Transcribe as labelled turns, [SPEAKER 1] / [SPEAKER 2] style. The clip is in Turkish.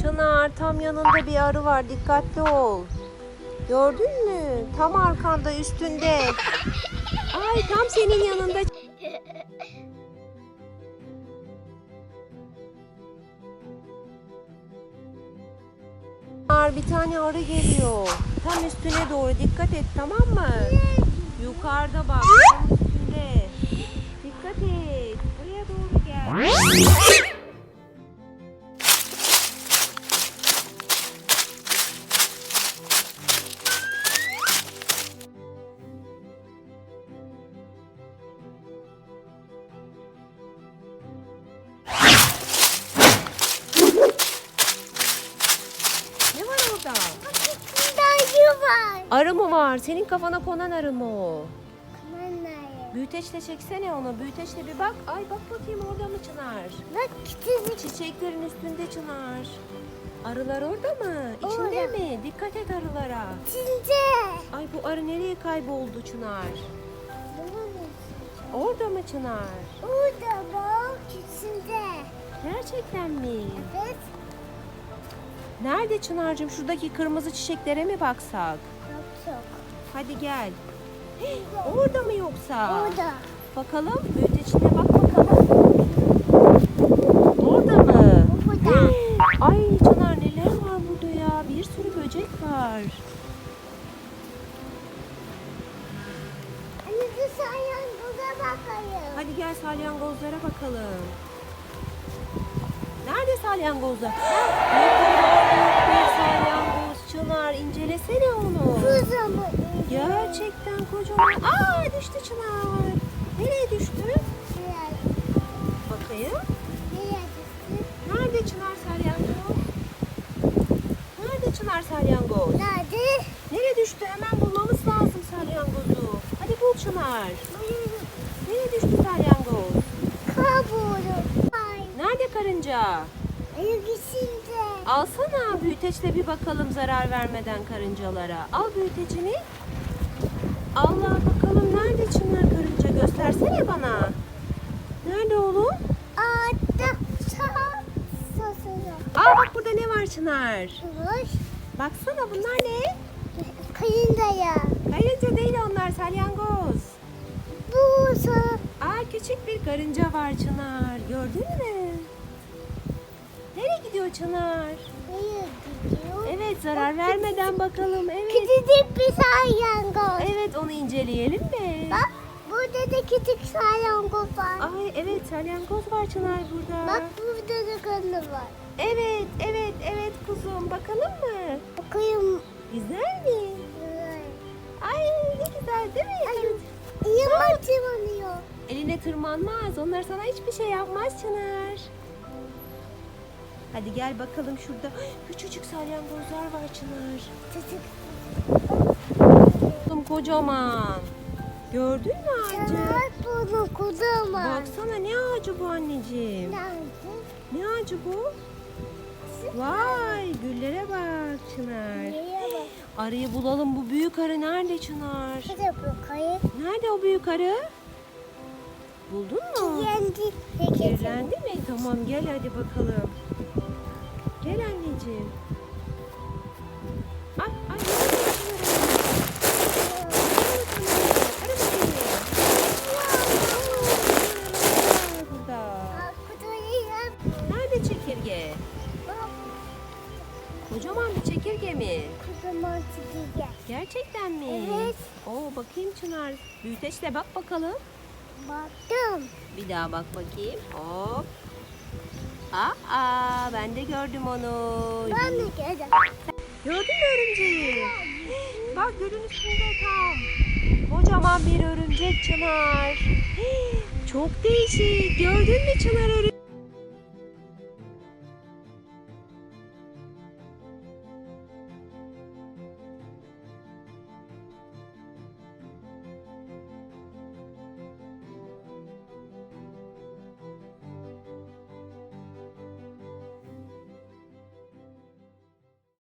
[SPEAKER 1] Çınar tam yanında bir arı var dikkatli ol. Gördün mü? Tam arkanda üstünde. Ay tam senin yanında. Çınar bir tane arı geliyor. Tam üstüne doğru dikkat et tamam mı? Yukarıda bak tam üstünde. Dikkat et. Buraya doğru gel. Arı mı var? Senin kafana konan arı mı o?
[SPEAKER 2] Kamerayı.
[SPEAKER 1] Büyüteçle çeksene onu. Büyüteçle bir bak. Ay bak bakayım orada mı Çınar?
[SPEAKER 2] Bak küçücük.
[SPEAKER 1] Çiçeklerin üstünde Çınar. Arılar orada mı? İçinde
[SPEAKER 2] Orada.
[SPEAKER 1] mi? Dikkat et arılara.
[SPEAKER 2] İçinde.
[SPEAKER 1] Ay bu arı nereye kayboldu Çınar? Orada mı Çınar?
[SPEAKER 2] Orada bak içinde.
[SPEAKER 1] Gerçekten mi?
[SPEAKER 2] Evet.
[SPEAKER 1] Nerede Çınar'cığım? Şuradaki kırmızı çiçeklere mi baksak?
[SPEAKER 2] Çok.
[SPEAKER 1] Hadi gel. Orada mı yoksa?
[SPEAKER 2] Orada.
[SPEAKER 1] Bakalım. Büyüteçine bak bakalım. Orada mı?
[SPEAKER 2] Burada.
[SPEAKER 1] Ay Çınar neler var burada ya? Bir sürü böcek var.
[SPEAKER 2] Anne bir burada bakayım.
[SPEAKER 1] Hadi gel salyangozlara bakalım. Nerede salyangozlar? Çınar. incelesene onu.
[SPEAKER 2] Kızım.
[SPEAKER 1] Gerçekten kocaman. Aa düştü Çınar. Nereye düştü? Bakayım. Nerede Çınar salyangoz? Nerede Çınar salyangoz?
[SPEAKER 2] Nerede?
[SPEAKER 1] Nereye düştü? Hemen bulmamız lazım salyangozu. Hadi bul Çınar. Nereye düştü salyangoz?
[SPEAKER 2] Kabuğum. Ay.
[SPEAKER 1] Nerede karınca?
[SPEAKER 2] İçinde.
[SPEAKER 1] Alsana büyüteçle bir bakalım zarar vermeden karıncalara. Al büyütecini. Allah bakalım nerede Çınar karınca göstersene bana. Nerede oğlum?
[SPEAKER 2] Ağaçta.
[SPEAKER 1] Aa bak burada ne var Çınar? Baksana bunlar ne?
[SPEAKER 2] Kayındaya.
[SPEAKER 1] Karınca değil onlar salyangoz.
[SPEAKER 2] Bu
[SPEAKER 1] Aa küçük bir karınca var Çınar. Gördün mü? Gidiyor Çınar?
[SPEAKER 2] Hayır gidiyor.
[SPEAKER 1] Evet zarar vermeden bakalım. Evet.
[SPEAKER 2] Küçücük bir salyangoz.
[SPEAKER 1] Evet onu inceleyelim mi?
[SPEAKER 2] Bak burada da küçük salyangoz var.
[SPEAKER 1] Ay evet salyangoz var Çınar burada.
[SPEAKER 2] Bak burada da kanı var.
[SPEAKER 1] Evet evet evet kuzum bakalım mı?
[SPEAKER 2] Bakayım.
[SPEAKER 1] Güzel mi? Ay ne güzel değil mi?
[SPEAKER 2] Ay, iyi tırmanıyor.
[SPEAKER 1] Eline tırmanmaz. Onlar sana hiçbir şey yapmaz Çınar. Hadi gel bakalım şurada. Küçücük salyangozlar var Çınar.
[SPEAKER 2] Küçük.
[SPEAKER 1] Oğlum kocaman. Gördün mü ağacı?
[SPEAKER 2] Çanak bunu kocaman.
[SPEAKER 1] Baksana ne ağacı bu anneciğim?
[SPEAKER 2] Nerede?
[SPEAKER 1] Ne ağacı bu? Vay güllere bak Çınar.
[SPEAKER 2] Bak?
[SPEAKER 1] Arıyı bulalım. Bu büyük arı nerede Çınar?
[SPEAKER 2] Hadi bakayım.
[SPEAKER 1] Nerede o büyük arı? Buldun mu?
[SPEAKER 2] Kendi.
[SPEAKER 1] Kirlendi mi? Tamam gel hadi bakalım. Anneciğim. Ay ay. Nerede çekirge? Kocaman bir çekirge mi?
[SPEAKER 2] Kocaman çizgi.
[SPEAKER 1] Gerçekten mi?
[SPEAKER 2] Evet.
[SPEAKER 1] Oo bakayım Çınar. Büyüteçle bak bakalım.
[SPEAKER 2] Baktım.
[SPEAKER 1] Bir daha bak bakayım. Hop. Aa, ben de gördüm onu.
[SPEAKER 2] Ben de geldim.
[SPEAKER 1] Gördün mü örümceği? Bak gölün üstünde tam. Kocaman bir örümcek Çınar. Çok değişik. Gördün mü Çınar örümceği?